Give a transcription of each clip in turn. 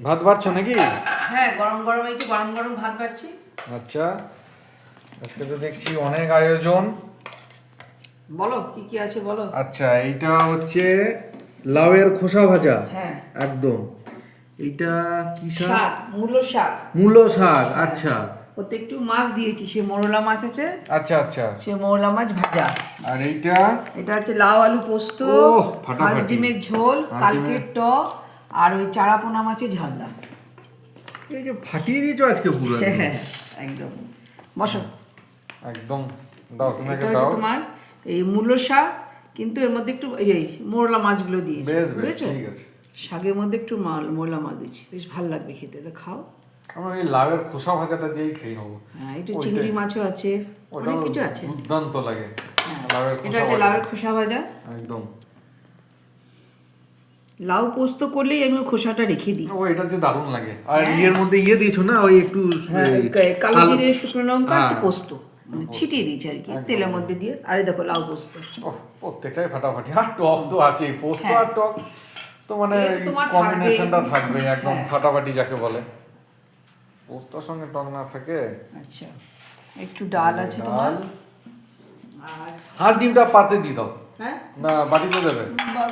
ভাত বাড়ছো নাকি? হ্যাঁ গরম গরম এই গরম গরম ভাত বাড়ছি। আচ্ছা আজকে তো দেখছি অনেক আয়োজন। বলো কি কি আছে বলো? আচ্ছা এইটা হচ্ছে লাউয়ের খোসা ভাজা। হ্যাঁ। একদম। এইটা কি শাক? মূলো শাক। মূলো শাক আচ্ছা। ওতে একটু মাছ দিয়েছি সে মোরলা মাছ আছে। আচ্ছা আচ্ছা। সে মোরলা মাছ ভাজা। আর এইটা? এটা হচ্ছে লাউ আলু পোস্ত। হাঁস ডিমের ঝোল কালকের টক আর ওই চারা চারাপোনা মাছের ঝালদা। এই যে ফাটিয়ে দিয়েছ আজকে পুরো একদম। হ্যাঁ একদম। বসো। একদম দাও তুমি এটা দাও। তোমার এই মূলো শাক কিন্তু এর মধ্যে একটু এই মোরলা মাছগুলো দিয়েছি বেশ বেশ বুঝেছ? ঠিক আছে। শাকের মধ্যে একটু মাল- মোরলা মাছ দিয়েছি বেশ ভালো লাগবে খেতে তো খাও। আমরা এই লাউয়ের খোসা ভাজাটা দিয়েই খেয়ে নেব। হ্যাঁ একটু চিংড়ি মাছও আছে অনেক কিছু আছে। দুর্দান্ত লাগে হ্যাঁ। লাউয়ের খোসা ভাজা। একদম। লাউ পোস্ত করলেই আমি খোসাটা রেখে দিই। ও এটাতে দারুণ লাগে। আর ইয়ের মধ্যে ইয়ে দিয়েছ না? ওই একটু হ্যাঁ কালো জিরে শুকনো লঙ্কা একটু হ্যাঁ। পোস্ত। মানে ছিটিয়ে দিয়েছি আর কি তেলের মধ্যে দিয়ে। আরে দেখো লাউ পোস্ত। প্রত্যেকটাই ফাটাফাটি। আর টক তো আছে পোস্ত হ্যাঁ। আর টক তো মানে কম্বিনেশনটা থাকবে একদম হ্যাঁ। ফাটাফাটি যাকে বলে। পোস্তর সঙ্গে টক না থাকে। আচ্ছা একটু ডাল আছে তোমার। আর হাঁস ডিমটা পাতে দিয়ে দাও। হ্যাঁ? না বাটিতে দেবে।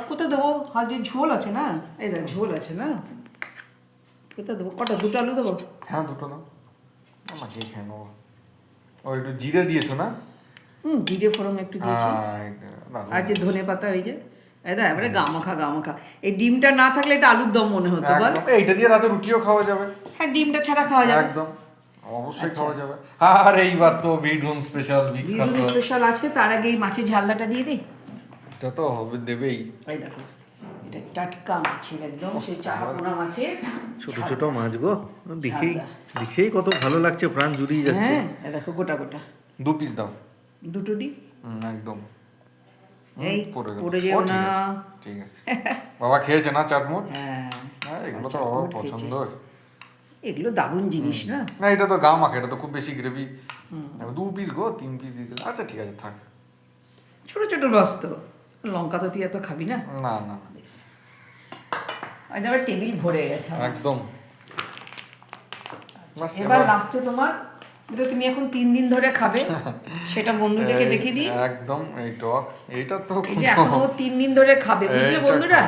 কোথায় দেবো? হালদির ঝোল আছে না? এই দেখ ঝোল আছে না? কোথায় দেবো? কটা দুটো আলু দেবো? হ্যাঁ দুটো দাও আমাকে খেয়ে নেব। ও একটু জিরে দিয়েছ না? হুম জিরে ফোড়ন একটু দিয়েছি। এটা। আর যে ধনে পাতা ওই যে দেখ এবারে গামাখা গামাখা। এই ডিমটা না থাকলে এটা আলুর দম মনে হতো বল। এইটা দিয়ে রাতে রুটিও খাওয়া যাবে। হ্যাঁ ডিমটা ছাড়া খাওয়া যাবে। একদম। অবশ্যই আচ্ছা। খাওয়া যাবে। আর এইবার তো বিডরুম স্পেশাল বিখ্যাত। স্পেশাল আছে তার আগে এই মাছের ঝালদাটা দিয়ে দিই এটা তো হবে দেবেই। এই দেখো এটা টাটকা মাছের একদম সেই চাপাপোনা মাছের ছোট ছোট মাছ গো দেখেই। দেখেই কত ভালো লাগছে প্রাণ জুড়িয়ে যাচ্ছে। হ্যাঁ এই দেখো গোটা গোটা। দু পিস দাও। দুটো হুম, একদম। এই পড়ে গেল। পড়ে যেও না। ঠিক আছে। বাবা খেয়েছে না চাটমুট? হ্যাঁ হ্যাঁ এগুলো তো বাবার পছন্দ। এগুলো দারুণ জিনিস না? না এটা তো গা মাখা এটা তো খুব বেশি গ্রেভি দু পিস গো তিন পিস দিতে। আচ্ছা ঠিক আছে থাক। ছোট ছোট রস তো লঙ্কা তো তুই এত খাবি না? না না আজ আবার টেবিল ভরে গেছে একদম। এবার এবার- লাস্টে তোমার যেটা তুমি এখন তিন দিন ধরে খাবে সেটা বন্ধুদেরকে দেখিয়ে দিই। একদম এই টক এইটা তো এই যে এখন তিন দিন ধরে খাবে বুঝলে বন্ধুরা?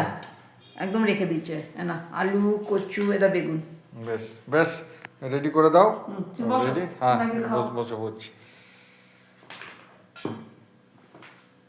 একদম রেখে দিচ্ছে না আলু কচু এটা বেগুন। বেশ বেশ রেডি করে দাও। রেডি? হ্যাঁ। বস বসে